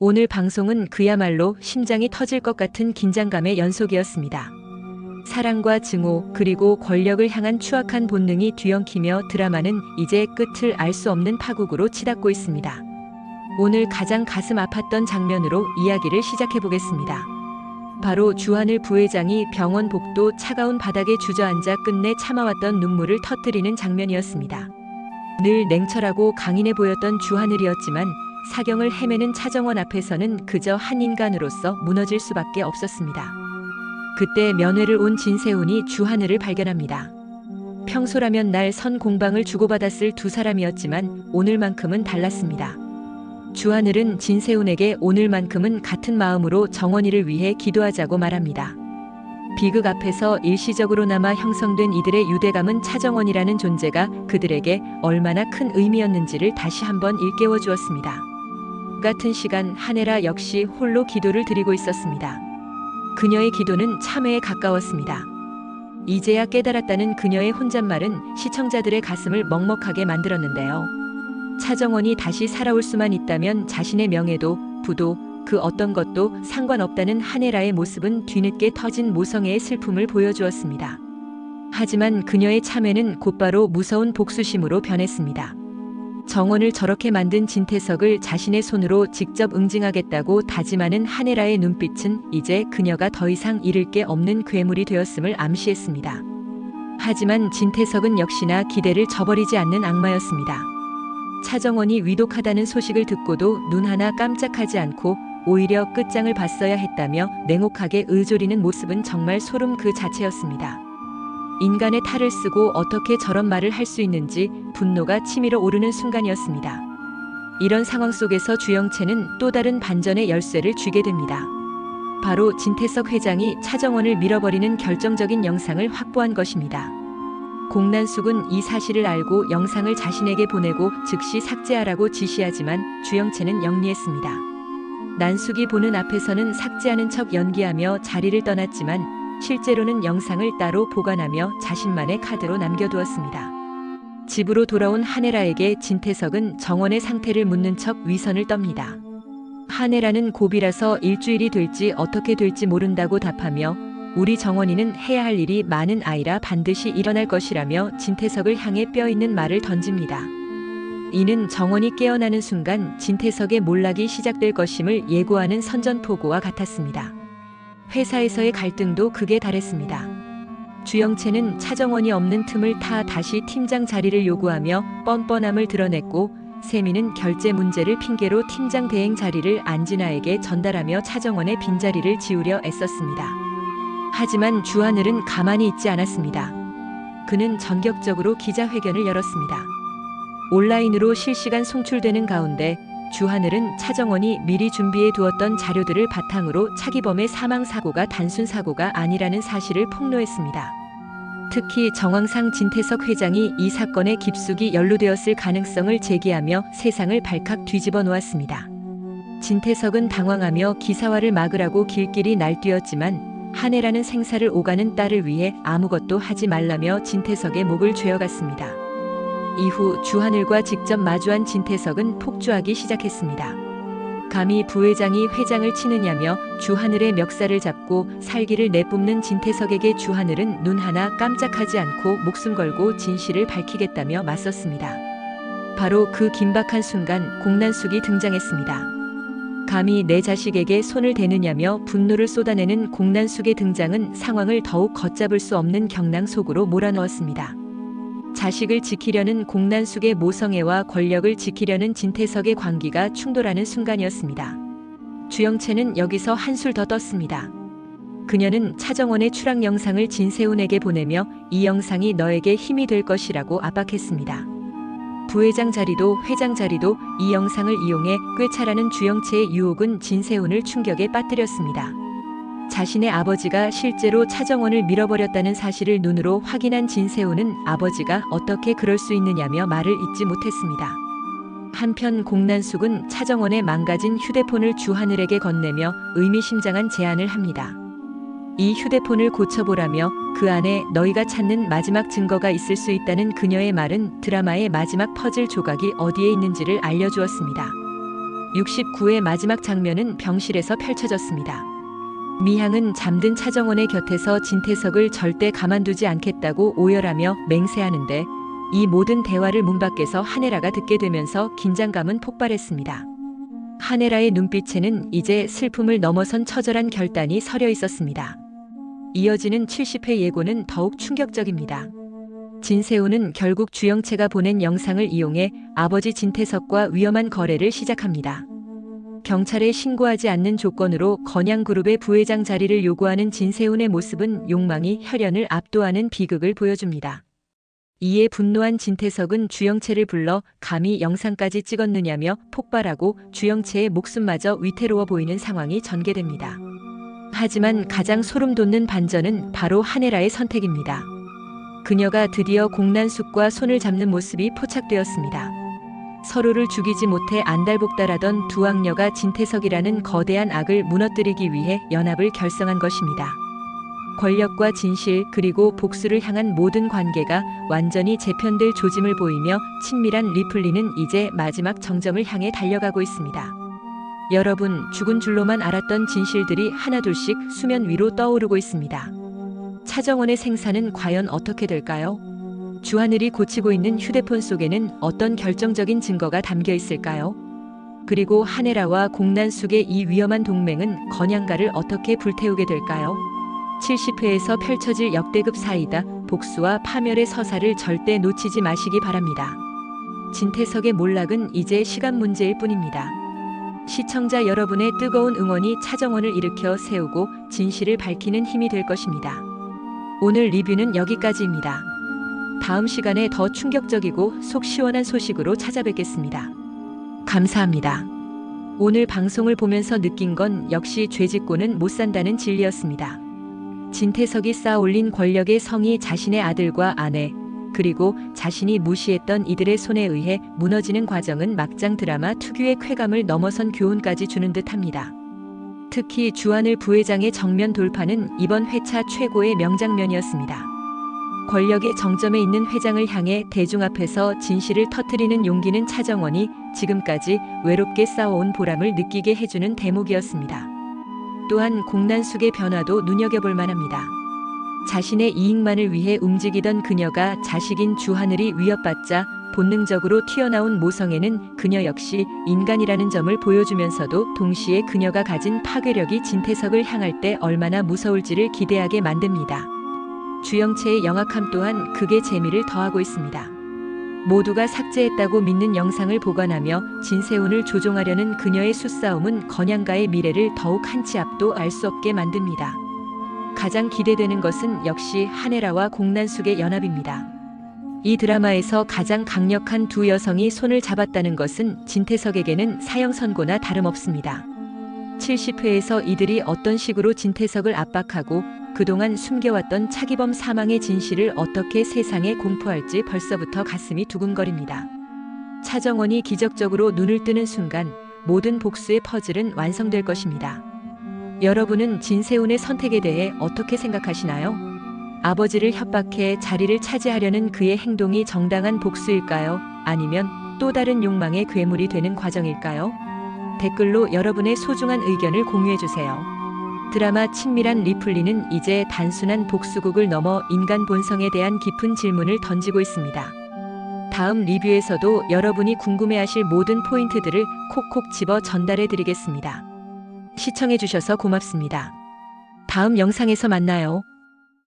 오늘 방송은 그야말로 심장이 터질 것 같은 긴장감의 연속이었습니다. 사랑과 증오 그리고 권력을 향한 추악한 본능이 뒤엉키며 드라마는 이제 끝을 알 수 없는 파국으로 치닫고 있습니다. 오늘 가장 가슴 아팠던 장면으로 이야기를 시작해 보겠습니다. 바로 주하늘 부회장이 병원 복도 차가운 바닥에 주저앉아 끝내 참아왔던 눈물을 터뜨리는 장면이었습니다. 늘 냉철하고 강인해 보였던 주하늘이었지만 사경을 헤매는 차정원 앞에서는 그저 한 인간으로서 무너질 수밖에 없었습니다. 그때 면회를 온 진세훈이 주하늘을 발견합니다. 평소라면 날 선 공방을 주고받았을 두 사람이었지만 오늘만큼은 달랐습니다. 주하늘은 진세훈에게 오늘만큼은 같은 마음으로 정원이를 위해 기도하자고 말합니다. 비극 앞에서 일시적으로나마 형성된 이들의 유대감은 차정원이라는 존재가 그들에게 얼마나 큰 의미였는지를 다시 한번 일깨워 주었습니다. 같은 시간 한혜라 역시 홀로 기도를 드리고 있었습니다. 그녀의 기도는 참회에 가까웠습니다. 이제야 깨달았다는 그녀의 혼잣말은 시청자들의 가슴을 먹먹하게 만들었는데요. 차정원이 다시 살아올 수만 있다면 자신의 명예도 부도 그 어떤 것도 상관없다는 한혜라의 모습은 뒤늦게 터진 모성애의 슬픔을 보여주었습니다. 하지만 그녀의 참회는 곧바로 무서운 복수심으로 변했습니다. 정원을 저렇게 만든 진태석을 자신의 손으로 직접 응징하겠다고 다짐하는 한혜라의 눈빛은 이제 그녀가 더 이상 잃을 게 없는 괴물이 되었음을 암시했습니다. 하지만 진태석은 역시나 기대를 저버리지 않는 악마였습니다. 차정원이 위독하다는 소식을 듣고도 눈 하나 깜짝하지 않고 오히려 끝장을 봤어야 했다며 냉혹하게 의조리는 모습은 정말 소름 그 자체였습니다. 인간의 탈을 쓰고 어떻게 저런 말을 할 수 있는지 분노가 치밀어 오르는 순간이었습니다. 이런 상황 속에서 주영채는 또 다른 반전의 열쇠를 쥐게 됩니다. 바로 진태석 회장이 차정원을 밀어버리는 결정적인 영상을 확보한 것입니다. 공난숙은 이 사실을 알고 영상을 자신에게 보내고 즉시 삭제하라고 지시하지만 주영채는 영리했습니다. 난숙이 보는 앞에서는 삭제하는 척 연기하며 자리를 떠났지만 실제로는 영상을 따로 보관하며 자신만의 카드로 남겨두었습니다. 집으로 돌아온 한혜라에게 진태석은 정원의 상태를 묻는 척 위선을 떱니다. 한혜라는 고비라서 일주일이 될지 어떻게 될지 모른다고 답하며 우리 정원이는 해야 할 일이 많은 아이라 반드시 일어날 것이라며 진태석을 향해 뼈 있는 말을 던집니다. 이는 정원이 깨어나는 순간 진태석의 몰락이 시작될 것임을 예고하는 선전포고와 같았습니다. 회사에서의 갈등도 극에 달했습니다. 주영채는 차정원이 없는 틈을 타 다시 팀장 자리를 요구하며 뻔뻔함을 드러냈고 세미는 결제 문제를 핑계로 팀장 대행 자리를 안진아에게 전달하며 차정원의 빈자리를 지우려 애썼습니다. 하지만 주하늘은 가만히 있지 않았습니다. 그는 전격적으로 기자회견을 열었습니다. 온라인으로 실시간 송출되는 가운데 주하늘은 차정원이 미리 준비해 두었던 자료들을 바탕으로 차기범의 사망 사고가 단순 사고가 아니라는 사실을 폭로했습니다. 특히 정황상 진태석 회장이 이 사건에 깊숙이 연루되었을 가능성을 제기하며 세상을 발칵 뒤집어 놓았습니다. 진태석은 당황하며 기사화를 막으라고 길길이 날뛰었지만 한혜라는 생사를 오가는 딸을 위해 아무것도 하지 말라며 진태석의 목을 죄어갔습니다. 이후 주하늘과 직접 마주한 진태석은 폭주하기 시작했습니다. 감히 부회장이 회장을 치느냐며 주하늘의 멱살을 잡고 살기를 내뿜는 진태석에게 주하늘은 눈 하나 깜짝하지 않고 목숨 걸고 진실을 밝히겠다며 맞섰습니다. 바로 그 긴박한 순간 공난숙이 등장했습니다. 감히 내 자식에게 손을 대느냐며 분노를 쏟아내는 공난숙의 등장은 상황을 더욱 걷잡을 수 없는 경랑 속으로 몰아넣었습니다. 자식을 지키려는 공난숙의 모성애와 권력을 지키려는 진태석의 광기가 충돌하는 순간이었습니다. 주영채는 여기서 한술 더 떴습니다. 그녀는 차정원의 추락 영상을 진세훈에게 보내며 이 영상이 너에게 힘이 될 것이라고 압박했습니다. 부회장 자리도 회장 자리도 이 영상을 이용해 꿰차라는 주영채의 유혹은 진세훈을 충격에 빠뜨렸습니다. 자신의 아버지가 실제로 차정원을 밀어버렸다는 사실을 눈으로 확인한 진세훈은 아버지가 어떻게 그럴 수 있느냐며 말을 잇지 못했습니다. 한편 공난숙은 차정원의 망가진 휴대폰을 주하늘에게 건네며 의미심장한 제안을 합니다. 이 휴대폰을 고쳐보라며 그 안에 너희가 찾는 마지막 증거가 있을 수 있다는 그녀의 말은 드라마의 마지막 퍼즐 조각이 어디에 있는지를 알려주었습니다. 69의 마지막 장면은 병실에서 펼쳐졌습니다. 미향은 잠든 차정원의 곁에서 진태석을 절대 가만두지 않겠다고 오열하며 맹세하는데 이 모든 대화를 문 밖에서 하네라가 듣게 되면서 긴장감은 폭발했습니다. 하네라의 눈빛에는 이제 슬픔을 넘어선 처절한 결단이 서려 있었습니다. 이어지는 70회 예고는 더욱 충격적입니다. 진세호는 결국 주영채가 보낸 영상을 이용해 아버지 진태석과 위험한 거래를 시작합니다. 경찰에 신고하지 않는 조건으로 건양그룹의 부회장 자리를 요구하는 진세훈의 모습은 욕망이 혈연을 압도하는 비극을 보여줍니다. 이에 분노한 진태석은 주영채를 불러 감히 영상까지 찍었느냐며 폭발하고 주영채의 목숨마저 위태로워 보이는 상황이 전개됩니다. 하지만 가장 소름 돋는 반전은 바로 하네라의 선택입니다. 그녀가 드디어 공난숙과 손을 잡는 모습이 포착되었습니다. 서로를 죽이지 못해 안달복달하던 두 악녀가 진태석이라는 거대한 악을 무너뜨리기 위해 연합을 결성한 것입니다. 권력과 진실 그리고 복수를 향한 모든 관계가 완전히 재편될 조짐을 보이며 친밀한 리플리는 이제 마지막 정점을 향해 달려가고 있습니다. 여러분, 죽은 줄로만 알았던 진실들이 하나둘씩 수면 위로 떠오르고 있습니다. 차정원의 생사는 과연 어떻게 될까요? 주하늘이 고치고 있는 휴대폰 속에는 어떤 결정적인 증거가 담겨 있을까요? 그리고 하네라와 공난숙의 이 위험한 동맹은 건양가를 어떻게 불태우게 될까요? 70회에서 펼쳐질 역대급 사이다 복수와 파멸의 서사를 절대 놓치지 마시기 바랍니다. 진태석의 몰락은 이제 시간 문제일 뿐입니다. 시청자 여러분의 뜨거운 응원이 차정원을 일으켜 세우고 진실을 밝히는 힘이 될 것입니다. 오늘 리뷰는 여기까지입니다. 다음 시간에 더 충격적이고 속 시원한 소식으로 찾아뵙겠습니다. 감사합니다. 오늘 방송을 보면서 느낀 건 역시 죄 짓고는 못 산다는 진리였습니다. 진태석이 쌓아 올린 권력의 성이 자신의 아들과 아내, 그리고 자신이 무시했던 이들의 손에 의해 무너지는 과정은 막장 드라마 특유의 쾌감을 넘어선 교훈까지 주는 듯 합니다. 특히 주한을 부회장의 정면 돌파는 이번 회차 최고의 명장면이었습니다. 권력의 정점에 있는 회장을 향해 대중 앞에서 진실을 터뜨리는 용기는 차정원이 지금까지 외롭게 싸워온 보람을 느끼게 해주는 대목이었습니다. 또한 공난숙의 변화도 눈여겨볼 만합니다. 자신의 이익만을 위해 움직이던 그녀가 자식인 주하늘이 위협받자 본능적으로 튀어나온 모성애는 그녀 역시 인간이라는 점을 보여주면서도 동시에 그녀가 가진 파괴력이 진태석을 향할 때 얼마나 무서울지를 기대하게 만듭니다. 주영채의 영악함 또한 극의 재미를 더하고 있습니다. 모두가 삭제했다고 믿는 영상을 보관하며 진세훈을 조종하려는 그녀의 수싸움은 건양가의 미래를 더욱 한 치 앞도 알 수 없게 만듭니다. 가장 기대되는 것은 역시 하네라와 공난숙의 연합입니다. 이 드라마에서 가장 강력한 두 여성이 손을 잡았다는 것은 진태석에게는 사형 선고나 다름없습니다. 70회에서 이들이 어떤 식으로 진태석을 압박하고 그동안 숨겨왔던 차기범 사망의 진실을 어떻게 세상에 공포할지 벌써부터 가슴이 두근거립니다. 차정원이 기적적으로 눈을 뜨는 순간 모든 복수의 퍼즐은 완성될 것입니다. 여러분은 진세훈의 선택에 대해 어떻게 생각하시나요? 아버지를 협박해 자리를 차지하려는 그의 행동이 정당한 복수일까요? 아니면 또 다른 욕망의 괴물이 되는 과정일까요? 댓글로 여러분의 소중한 의견을 공유해주세요. 드라마 친밀한 리플리는 이제 단순한 복수극을 넘어 인간 본성에 대한 깊은 질문을 던지고 있습니다. 다음 리뷰에서도 여러분이 궁금해하실 모든 포인트들을 콕콕 집어 전달해 드리겠습니다. 시청해주셔서 고맙습니다. 다음 영상에서 만나요.